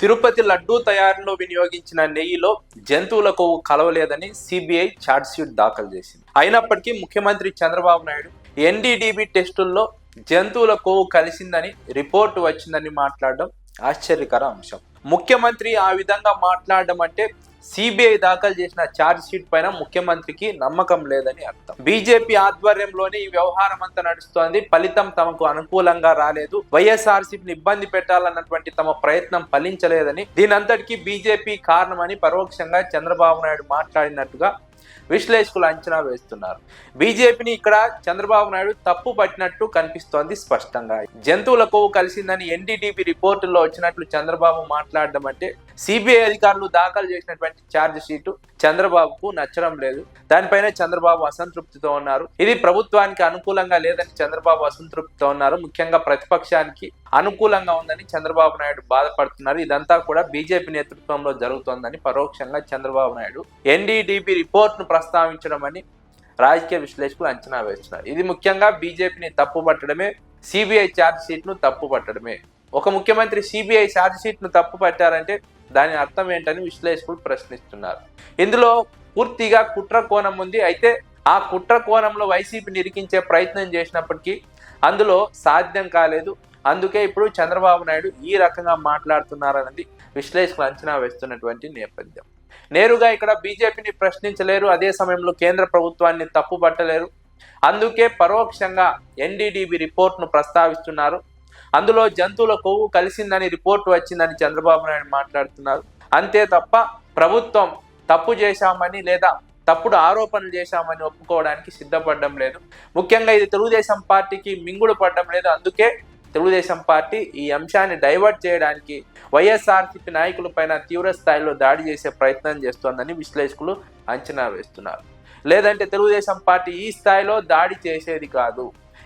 తిరుపతి లడ్డూ తయారీలో వినియోగించిన నెయ్యిలో జంతువుల కొవ్వు కలవలేదని సిబిఐ ఛార్జ్షీట్ దాఖలు చేసింది. అయినప్పటికీ ముఖ్యమంత్రి చంద్రబాబు నాయుడు ఎన్డీడీబీ టెస్టుల్లో జంతువుల కొవ్వు కలిసిందని రిపోర్టు వచ్చిందని మాట్లాడడం ఆశ్చర్యకర అంశం. ముఖ్యమంత్రి ఆ విధంగా మాట్లాడడం అంటే సిబిఐ దాఖలు చేసిన ఛార్జ్ షీట్ పైన ముఖ్యమంత్రికి నమ్మకం లేదని అర్థం. బీజేపీ ఆధ్వర్యంలోనే ఈ వ్యవహారం అంతా నడుస్తోంది. ఫలితం తమకు అనుకూలంగా రాలేదు. వైఎస్ఆర్సీని ఇబ్బంది పెట్టాలన్నటువంటి తమ ప్రయత్నం ఫలించలేదని. దీనంతటికీ బీజేపీ కారణమని పరోక్షంగా చంద్రబాబు నాయుడు మాట్లాడినట్టుగా విశ్లేషకులు అంచనా వేస్తున్నారు. బీజేపీని ఇక్కడ చంద్రబాబు నాయుడు తప్పు పట్టినట్టు కనిపిస్తోంది స్పష్టంగా. జంతువుల కొవ్వు కలిసిందని ఎన్డీటీపీ రిపోర్టుల్లో వచ్చినట్లు చంద్రబాబు మాట్లాడడం అంటే సిబిఐ అధికారులు దాఖలు చేసినటువంటి ఛార్జ్ షీటు చంద్రబాబుకు నచ్చడం లేదు. దానిపైన చంద్రబాబు అసంతృప్తితో ఉన్నారు. ఇది ప్రభుత్వానికి అనుకూలంగా లేదని చంద్రబాబు అసంతృప్తితో ఉన్నారు. ముఖ్యంగా ప్రతిపక్షానికి అనుకూలంగా ఉందని చంద్రబాబు నాయుడు బాధపడుతున్నారు. ఇదంతా కూడా బీజేపీ నేతృత్వంలో జరుగుతోందని పరోక్షంగా చంద్రబాబు నాయుడు ఎన్డీడీపీ రిపోర్ట్ను ప్రస్తావించడం అని రాజకీయ విశ్లేషకులు అంచనా వేస్తున్నారు. ఇది ముఖ్యంగా బీజేపీని తప్పుపట్టడమే సిబిఐ ఛార్జ్ షీట్ను తప్పుపట్టడమే ఒక ముఖ్యమంత్రి సిబిఐ ఛార్జ్ షీట్ను తప్పు పట్టారంటే దాని అర్థం ఏంటని విశ్లేషకులు ప్రశ్నిస్తున్నారు. ఇందులో పూర్తిగా కుట్ర కోణం ఉంది. అయితే ఆ కుట్ర కోణంలో వైసీపీని నిరికించే ప్రయత్నం చేసినప్పటికీ అందులో సాధ్యం కాలేదు. అందుకే ఇప్పుడు చంద్రబాబు నాయుడు ఈ రకంగా మాట్లాడుతున్నారన్నది విశ్లేషకులు అంచనా వేస్తున్నటువంటి నేపథ్యం. నేరుగా ఇక్కడ బీజేపీని ప్రశ్నించలేరు. అదే సమయంలో కేంద్ర ప్రభుత్వాన్ని తప్పుపట్టలేరు అందుకే పరోక్షంగా ఎన్డీడీబీ రిపోర్ట్ను ప్రస్తావిస్తున్నారు. అందులో జంతువుల కొవ్వు కలిసిందని రిపోర్ట్ వచ్చిందని చంద్రబాబు నాయుడు మాట్లాడుతున్నారు. అంతే తప్ప ప్రభుత్వం తప్పు చేశామని లేదా తప్పుడు ఆరోపణలు చేశామని ఒప్పుకోవడానికి సిద్ధపడడం లేదు. ముఖ్యంగా ఇది తెలుగుదేశం పార్టీకి మింగుడు పడడం లేదు. అందుకే తెలుగుదేశం పార్టీ ఈ అంశాన్ని డైవర్ట్ చేయడానికి వైఎస్ఆర్సీపీ నాయకుల పైన తీవ్ర స్థాయిలో దాడి చేసే ప్రయత్నం చేస్తోందని విశ్లేషకులు అంచనా వేస్తున్నారు. లేదంటే తెలుగుదేశం పార్టీ ఈ స్థాయిలో దాడి చేసేది కాదు.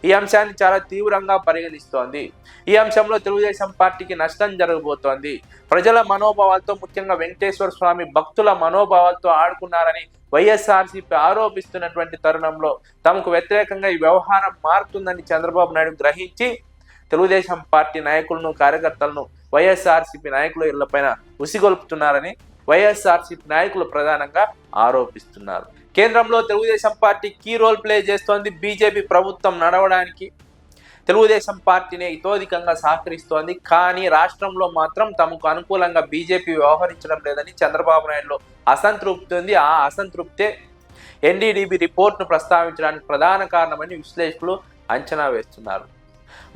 ఈ అంశాన్ని చాలా తీవ్రంగా పరిగణిస్తోంది. ఈ అంశంలో తెలుగుదేశం పార్టీకి నష్టం జరగబోతోంది. ప్రజల మనోభావాలతో ముఖ్యంగా వెంకటేశ్వర స్వామి భక్తుల మనోభావాలతో ఆడుకున్నారని వైఎస్ఆర్సీపీ ఆరోపిస్తున్నటువంటి తరుణంలో తమకు వ్యతిరేకంగా ఈ వ్యవహారం మారుతుందని చంద్రబాబు నాయుడు గ్రహించి తెలుగుదేశం పార్టీ నాయకులను కార్యకర్తలను వైఎస్ఆర్సీపీ నాయకుల ఇళ్ళపైన ఉసిగొల్పుతున్నారని వైఎస్ఆర్సీపీ నాయకులు ప్రధానంగా ఆరోపిస్తున్నారు. కేంద్రంలో Telugu Desam party key role play చేస్తోంది. బీజేపీ ప్రభుత్వం నడవడానికి తెలుగుదేశం పార్టీనే ఇతోధికంగా సహకరిస్తోంది. కానీ రాష్ట్రంలో మాత్రం తమకు అనుకూలంగా బీజేపీ వ్యవహరించడం లేదని చంద్రబాబు నాయుడులో అసంతృప్తి ఉంది. ఆ అసంతృప్తే ఎన్డీడీబీ రిపోర్ట్ను ప్రస్తావించడానికి ప్రధాన కారణమని విశ్లేషకులు అంచనా వేస్తున్నారు.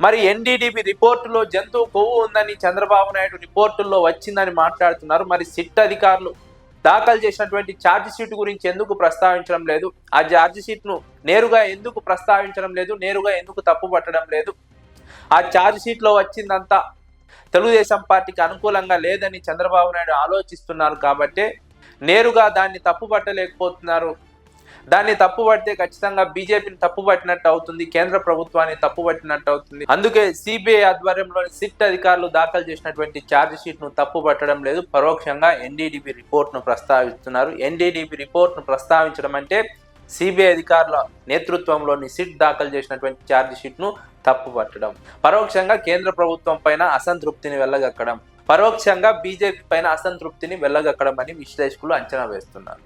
మరి ఎన్డీడీబీ రిపోర్టులో జంతువు కొవ్వు ఉందని చంద్రబాబు నాయుడు రిపోర్టుల్లో వచ్చిందని మాట్లాడుతున్నారు. మరి సిట్ అధికారులు దాఖలు చేసినటువంటి ఛార్జ్ షీట్ గురించి ఎందుకు ప్రస్తావించడం లేదు? ఆ ఛార్జ్ షీట్ను నేరుగా ఎందుకు ప్రస్తావించడం లేదు? నేరుగా ఎందుకు తప్పు పట్టడం లేదు? ఆ ఛార్జ్ షీట్లో వచ్చిందంతా తెలుగుదేశం పార్టీకి అనుకూలంగా లేదని చంద్రబాబు నాయుడు ఆలోచిస్తున్నారు కాబట్టే నేరుగా దాన్ని తప్పు పట్టలేకపోతున్నారు దాన్ని తప్పు పడితే ఖచ్చితంగా బీజేపీని తప్పు పట్టినట్టు అవుతుంది కేంద్ర ప్రభుత్వాన్ని తప్పు పట్టినట్టు అవుతుంది. అందుకే సిబిఐ ఆధ్వర్యంలోని సిట్ అధికారులు దాఖలు చేసినటువంటి ఛార్జ్ షీట్ను తప్పు పట్టడం లేదు. పరోక్షంగా ఎన్డీడీబీ రిపోర్ట్ను ప్రస్తావిస్తున్నారు. ఎన్డీడీబీ రిపోర్ట్ను ప్రస్తావించడం అంటే సిబిఐ అధికారుల నేతృత్వంలోని సిట్ దాఖలు చేసినటువంటి ఛార్జ్ షీట్ను తప్పు పట్టడం. పరోక్షంగా కేంద్ర ప్రభుత్వం పైన అసంతృప్తిని వెళ్ళగక్కడం పరోక్షంగా బీజేపీ పైన అసంతృప్తిని వెళ్ళగక్కడం అని విశ్లేషకులు అంచనా వేస్తున్నారు.